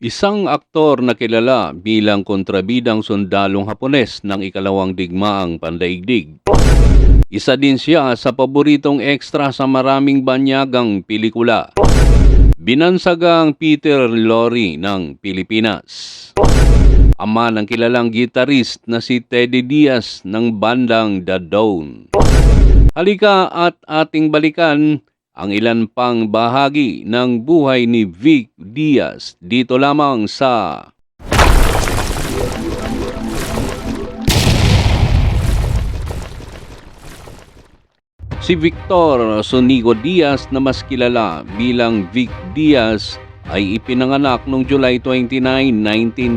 Isang aktor na kilala bilang kontrabidang sundalong Hapones ng ikalawang digmaang pandaigdig. Isa din siya sa paboritong extra sa maraming banyagang pelikula. Binansagang Peter Lorre ng Pilipinas. Ama ng kilalang gitarist na si Teddy Diaz ng bandang The Dawn. Halika at ating balikan ang ilan pang bahagi ng buhay ni Vic Diaz dito lamang sa Si Victor Sonigo Diaz na mas kilala bilang Vic Diaz ay ipinanganak noong July 29,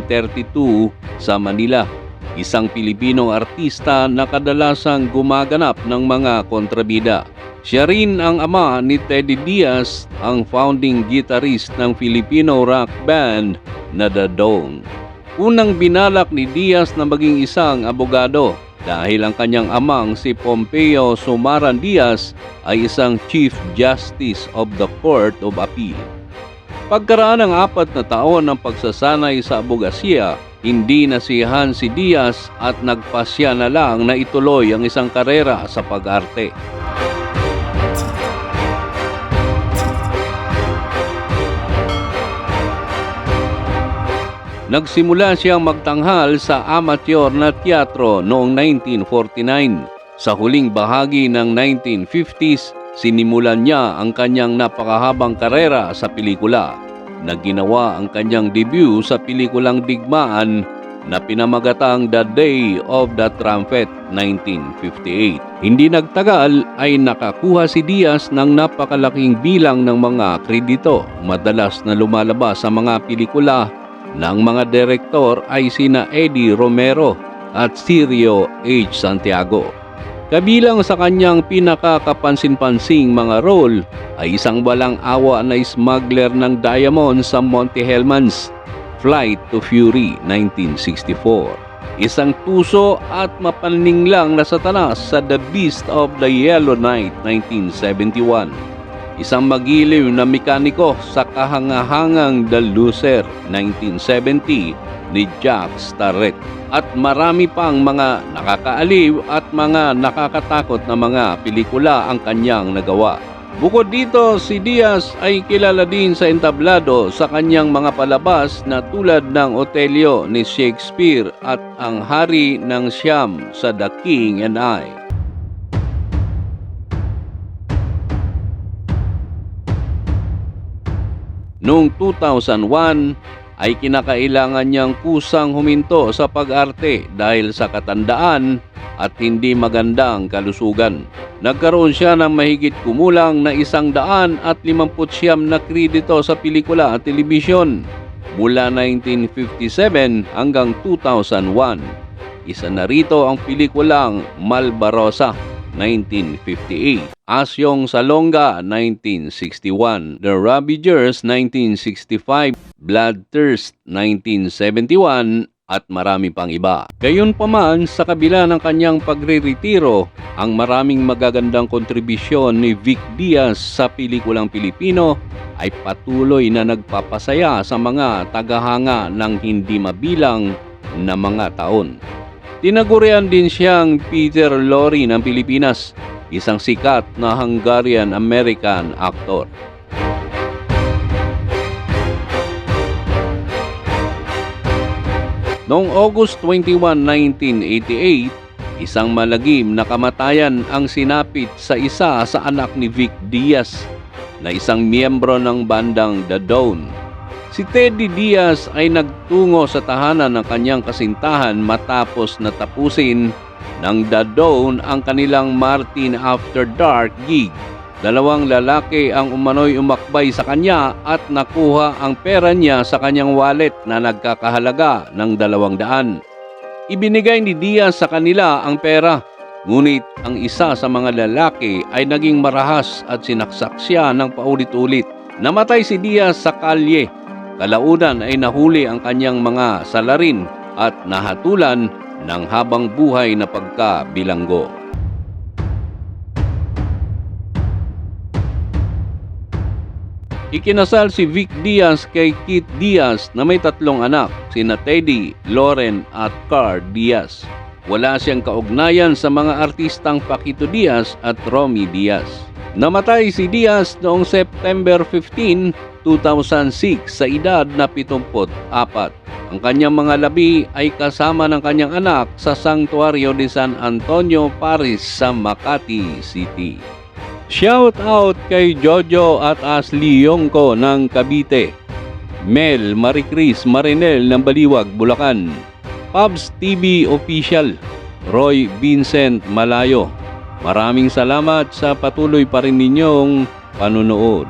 1932 sa Manila. Isang Pilipinong artista na kadalasang gumaganap ng mga kontrabida. Siya rin ang ama ni Teddy Diaz, ang founding guitarist ng Filipino rock band na The Dawn. Unang binalak ni Diaz na maging isang abogado dahil ang kanyang amang si Pompeo Sumaran Diaz ay isang Chief Justice of the Court of Appeal. Pagkaraan ng apat na taon ng pagsasanay sa abogasya, hindi nasiyahan si Diaz at nagpasya na lang na ituloy ang isang karera sa pag-arte. Nagsimula siyang magtanghal sa amateur na teatro noong 1949. Sa huling bahagi ng 1950s, sinimulan niya ang kanyang napakahabang karera sa pelikula na ginawa ang kanyang debut sa pelikulang digmaan na pinamagatang The Day of the Trumpet 1958. Hindi nagtagal ay nakakuha si Diaz ng napakalaking bilang ng mga kredito, madalas na lumalabas sa mga pelikula ng mga direktor ay sina Eddie Romero at Sirio H. Santiago. Kabilang sa kanyang pinakakapansin-pansing mga role ay isang walang awa na smuggler ng diamond sa Monte Helmans, Flight to Fury 1964. Isang tuso at mapanlinglang na satanas sa The Beast of the Yellow Knight 1971 isang magiliw na mekaniko sa kahangahangang The Loser 1970 ni Jack Starrett at marami pang mga nakakaaliw at mga nakakatakot na mga pelikula ang kanyang nagawa. Bukod dito, si Diaz ay kilala din sa entablado sa kanyang mga palabas na tulad ng Otelio ni Shakespeare at ang Hari ng Siam sa The King and I. Noong 2001 ay kinakailangan niyang kusang huminto sa pag-arte dahil sa katandaan at hindi magandang kalusugan. Nagkaroon siya ng mahigit kumulang na isang daan at limamput siyam na kredito sa pelikula at telebisyon mula 1957 hanggang 2001. Isa na rito ang pelikulang Malbarosa 1958, Asyong Salonga 1961, The Ravagers 1965, Bloodthirst 1971 at marami pang iba. Gayunpaman, sa kabila ng kanyang pagre-retiro, ang maraming magagandang kontribusyon ni Vic Diaz sa pelikulang Pilipino ay patuloy na nagpapasaya sa mga tagahanga ng hindi mabilang na mga taon. Tinagurian din siyang Peter Lorre ng Pilipinas, isang sikat na Hungarian-American actor. Noong August 21, 1988, isang malagim na kamatayan ang sinapit sa isa sa anak ni Vic Diaz na isang miyembro ng bandang The Dawn. Si Teddy Diaz ay nagtungo sa tahanan ng kanyang kasintahan matapos na tapusin ng The Dawn ang kanilang Martin After Dark gig. Dalawang lalaki ang umano'y umakbay sa kanya at nakuha ang pera niya sa kanyang wallet na nagkakahalaga ng dalawang daan. Ibinigay ni Diaz sa kanila ang pera, ngunit ang isa sa mga lalaki ay naging marahas at sinaksak siya ng paulit-ulit. Namatay si Diaz sa kalye. Kalaunan ay nahuli ang kanyang mga salarin at nahatulan ng habang buhay na pagkabilanggo. Ikinasal si Vic Diaz kay Kit Diaz na may tatlong anak, sina Teddy, Lauren at Car Diaz. Wala siyang kaugnayan sa mga artistang Paquito Diaz at Romy Diaz. Namatay si Diaz noong September 15, 2006 sa edad na 74. Ang kanyang mga labi ay kasama ng kanyang anak sa Sanctuario de San Antonio, Paris sa Makati City. Shout out kay Jojo at Ashley Yongko ng Cavite. Mel Maricris Marinel ng Baliwag, Bulacan. Pubs TV Official. Roy Vincent Malayo. Maraming salamat sa patuloy pa rin ninyong panunood.